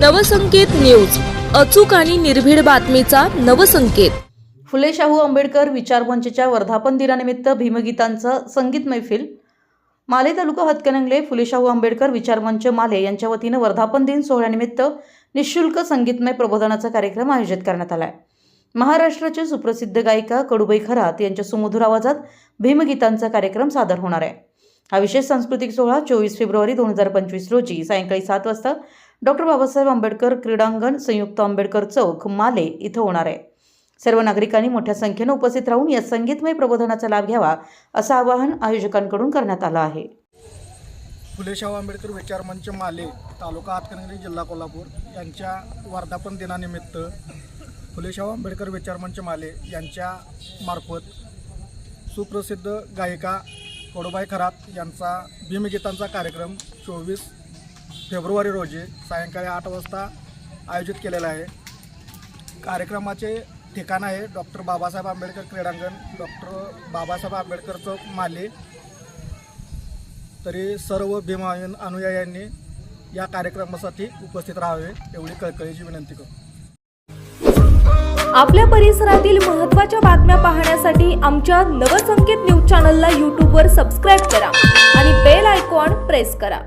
Navsanket news. अचूक आणि निर्भीड बातमीचा नवसंकेत. फुले शाहू आंबेडकर विचारमंचच्या वर्धापन दिनानिमित्त भीमगीतांचं संगीत मैफिल. माले तालुका हतकनंगले फुले शाहू आंबेडकर विचारमंच माले यांच्या वतीनं वर्धापन दिन सोहळ्यानिमित्त निशुल्क संगीतमय प्रबोधनाचा कार्यक्रम आयोजित करण्यात आला आहे महाराष्ट्राचे सुप्रसिद्ध गायिका कडुबाई खरात यांच्या सुमधुर आवाजात भीमगीतांचा कार्यक्रम सादर होणार आहे. हा विशेष सांस्कृतिक सोहळा चोवीस फेब्रुवारी दोन हजार पंचवीस रोजी सायंकाळी सात वाजता डॉक्टर बाबासाहेब आंबेडकर क्रीडांगण संयुक्त आंबेडकर चौक माले इथं होणार आहे. सर्व नागरिकांनी मोठ्या संख्येनं उपस्थित राहून या संगीतमय प्रबोधनाचा लाभ घ्यावा असं आवाहन आयोजकांकडून करण्यात आलं आहे. फुलेशाहू आंबेडकर विचार मंच माले तालुका हातकणंगले जिल्हा कोल्हापूर यांच्या वर्धापन दिनानिमित्त फुलेशाहू आंबेडकर विचार मंच माले यांच्या मार्फत सुप्रसिद्ध गायिका कडूबाई खरात यांचा भीमगीतांचा कार्यक्रम चोवीस फेब्रुवारी रोजी सायंकाळी आठ वाजता आयोजित केलेला आहे. कार्यक्रमाचे ठिकाण आहे डॉक्टर बाबासाहेब आंबेडकर क्रीडांगण डॉक्टर बाबासाहेब आंबेडकर चौक माले. तरी सर्व भीमायन अनुयायांनी या कार्यक्रमासाठी उपस्थित राहावे एवढी कळकळीची विनंती करू आपल्या परिसरातील महत्त्वाच्या बातम्या पाहण्यासाठी आमच्या नवसंकेत न्यूज चॅनलला यूट्यूबवर सबस्क्राईब करा आणि बेल आयकॉन प्रेस करा.